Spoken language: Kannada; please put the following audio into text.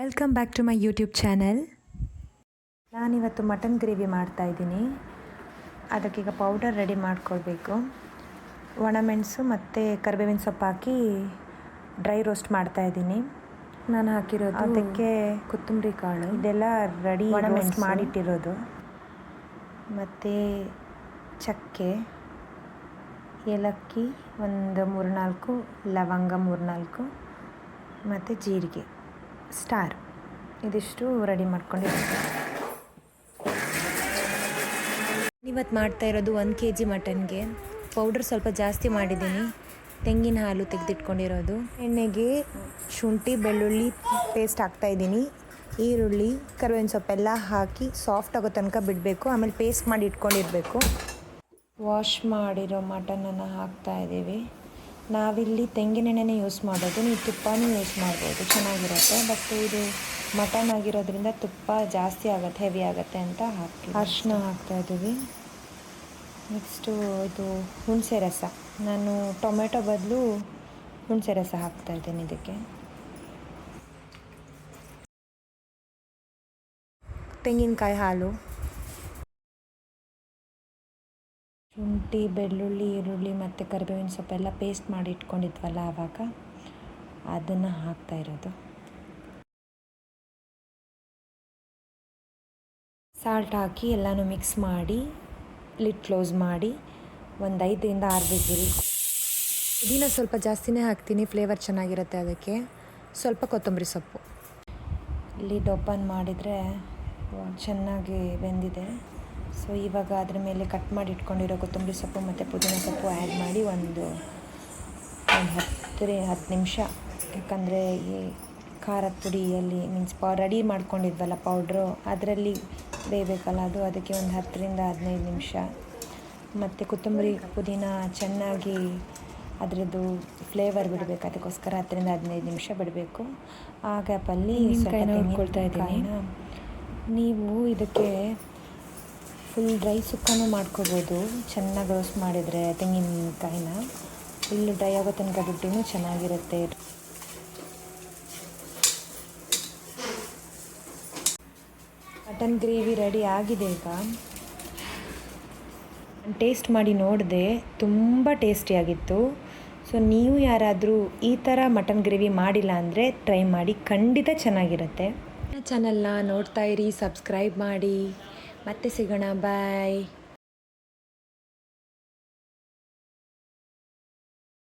Welcome back to my YouTube channel ನಾನಿವತ್ತು ಮಟನ್ ಗ್ರೇವಿ ಮಾಡ್ತಾಯಿದ್ದೀನಿ ಅದಕ್ಕೀಗ ಪೌಡರ್ ರೆಡಿ ಮಾಡ್ಕೊಳ್ಬೇಕು. ಒಣಮೆಣಸು ಮತ್ತು ಕರಿಬೇವಿನ ಸೊಪ್ಪು ಹಾಕಿ ಡ್ರೈ ರೋಸ್ಟ್ ಮಾಡ್ತಾಯಿದ್ದೀನಿ ನಾನು ಹಾಕಿರೋದು ಅದಕ್ಕೆ ಕೊತ್ತಂಬರಿ ಕಾಳು. ಇದೆಲ್ಲ ರೆಡಿ ಒಣಮೆಣಸು ಮಾಡಿಟ್ಟಿರೋದು. ಮತ್ತು ಚಕ್ಕೆ ಏಲಕ್ಕಿ ಒಂದು ಮೂರ್ನಾಲ್ಕು ಲವಂಗ ಮೂರ್ನಾಲ್ಕು ಮತ್ತು ಜೀರಿಗೆ. ಸ್ಟಾರ್. ಇದಿಷ್ಟು ರೆಡಿ ಮಾಡ್ಕೊಂಡಿದ್ದೀನಿ. ಇವತ್ತು ಮಾಡ್ತಾ ಇರೋದು ಒಂದು ಕೆ ಜಿ ಮಟನ್ಗೆ. ಪೌಡರ್ ಸ್ವಲ್ಪ ಜಾಸ್ತಿ ಮಾಡಿದ್ದೀನಿ. ತೆಂಗಿನ ಹಾಲು ತೆಗೆದಿಟ್ಕೊಂಡಿರೋದು. ಎಣ್ಣೆಗೆ ಶುಂಠಿ ಬೆಳ್ಳುಳ್ಳಿ ಪೇಸ್ಟ್ ಹಾಕ್ತಾಯಿದ್ದೀನಿ ಈರುಳ್ಳಿ ಕರಿಬೇವಿನ ಸೊಪ್ಪೆಲ್ಲ ಹಾಕಿ ಸಾಫ್ಟ್ ಆಗೋ ತನಕ ಬಿಡಬೇಕು. ಆಮೇಲೆ ಪೇಸ್ಟ್ ಮಾಡಿ ಇಟ್ಕೊಂಡಿರಬೇಕು. ವಾಶ್ ಮಾಡಿರೋ ಮಟನನ್ನು ಹಾಕ್ತಾ ಇದ್ದೀವಿ. ನಾವಿಲ್ಲಿ ತೆಂಗಿನೆಣ್ಣೆನೇ ಯೂಸ್ ಮಾಡೋದು, ನೀವು ತುಪ್ಪನೂ ಯೂಸ್ ಮಾಡ್ಬೋದು, ಚೆನ್ನಾಗಿರುತ್ತೆ. ಬಟ್ ಇದು ಮಟನ್ ಆಗಿರೋದ್ರಿಂದ ತುಪ್ಪ ಜಾಸ್ತಿ ಆಗುತ್ತೆ ಹೆವಿ ಆಗುತ್ತೆ ಅಂತ ಹಾಕಿ ಅರಿಶಿನ ಹಾಕ್ತಾ ಇದ್ದೀವಿ. ನೆಕ್ಸ್ಟು ಇದು ಹುಣಸೆ ರಸ. ನಾನು ಟೊಮೆಟೊ ಬದಲು ಹುಣಸೆ ರಸ ಹಾಕ್ತಾ ಇದ್ದೀನಿ ಇದಕ್ಕೆ. ತೆಂಗಿನಕಾಯಿ ಹಾಲು. ಶುಂಠಿ ಬೆಳ್ಳುಳ್ಳಿ ಈರುಳ್ಳಿ ಮತ್ತು ಕರಿಬೇವಿನ ಸೊಪ್ಪೆಲ್ಲ ಪೇಸ್ಟ್ ಮಾಡಿ ಇಟ್ಕೊಂಡಿದ್ವಲ್ಲ ಆವಾಗ? ಅದನ್ನು ಹಾಕ್ತಾ ಇರೋದು. ಸಾಲ್ಟ್ ಹಾಕಿ ಎಲ್ಲನೂ ಮಿಕ್ಸ್ ಮಾಡಿ ಲಿಡ್ ಕ್ಲೋಸ್ ಮಾಡಿ ಒಂದು ಐದರಿಂದ ಆರು ಬಿಸಿಲಿ. ಇದನ್ನ ಸ್ವಲ್ಪ ಜಾಸ್ತಿನೇ ಹಾಕ್ತೀನಿ ಫ್ಲೇವರ್ ಚೆನ್ನಾಗಿರುತ್ತೆ ಅದಕ್ಕೆ. ಸ್ವಲ್ಪ ಕೊತ್ತಂಬರಿ ಸೊಪ್ಪು. ಲಿಡ್ ಓಪನ್ ಮಾಡಿದರೆ ಚೆನ್ನಾಗಿ ಬೆಂದಿದೆ. ಸೊ ಇವಾಗ ಅದ್ರ ಮೇಲೆ ಕಟ್ ಮಾಡಿ ಇಟ್ಕೊಂಡಿರೋ ಕೊತ್ತಂಬರಿ ಸೊಪ್ಪು ಮತ್ತು ಪುದೀನ ಸೊಪ್ಪು ಆ್ಯಡ್ ಮಾಡಿ ಒಂದು ಒಂದು ಹತ್ತು ಹತ್ತು ನಿಮಿಷ. ಯಾಕಂದರೆ ಈ ಖಾರದ ಪುಡಿಯಲ್ಲಿ ಮೀನ್ಸ್ ಪಾ ರೆಡಿ ಮಾಡ್ಕೊಂಡಿದ್ವಲ್ಲ ಪೌಡ್ರು ಅದರಲ್ಲಿ ಬೇಯಬೇಕಲ್ಲ ಅದು? ಅದಕ್ಕೆ ಒಂದು ಹತ್ತರಿಂದ ಹದಿನೈದು ನಿಮಿಷ. ಮತ್ತು ಕೊತ್ತಂಬರಿ ಪುದೀನ ಚೆನ್ನಾಗಿ ಅದರದ್ದು ಫ್ಲೇವರ್ ಬಿಡಬೇಕು. ಅದಕ್ಕೋಸ್ಕರ ಹತ್ತರಿಂದ ಹದಿನೈದು ನಿಮಿಷ ಬಿಡಬೇಕು. ಆ ಗ್ಯಾಪಲ್ಲಿ ತೆಂಗಿನಕಾಯಿನ ಇದ್ದೀನಿ. ನೀವು ಇದಕ್ಕೆ ಫುಲ್ ಡ್ರೈ ಸುಕ್ಕನೂ ಮಾಡ್ಕೋಬೋದು. ಚೆನ್ನಾಗಿ ರೋಸ್ಟ್ ಮಾಡಿದರೆ ತೆಂಗಿನಕಾಯಿನ. ಫುಲ್ ಡ್ರೈ ಆಗೋ ತನಕ ಬಿಟ್ಟಿನೂ ಚೆನ್ನಾಗಿರುತ್ತೆ. ಮಟನ್ ಗ್ರೇವಿ ರೆಡಿ ಆಗಿದೆ ಈಗ. ಟೇಸ್ಟ್ ಮಾಡಿ ನೋಡಿದೆ. ತುಂಬ ಟೇಸ್ಟಿಯಾಗಿತ್ತು ಸೊ ನೀವು ಯಾರಾದರೂ ಈ ಥರ ಮಟನ್ ಗ್ರೇವಿ ಮಾಡಿಲ್ಲ ಅಂದರೆ ಟ್ರೈ ಮಾಡಿ. ಖಂಡಿತ ಚೆನ್ನಾಗಿರುತ್ತೆ. ಚಾನಲ್ನ ನೋಡ್ತಾ ಇರಿ ಸಬ್ಸ್ಕ್ರೈಬ್ ಮಾಡಿ. ಮತ್ತೆ ಸಿಗೋಣ ಬಾಯ್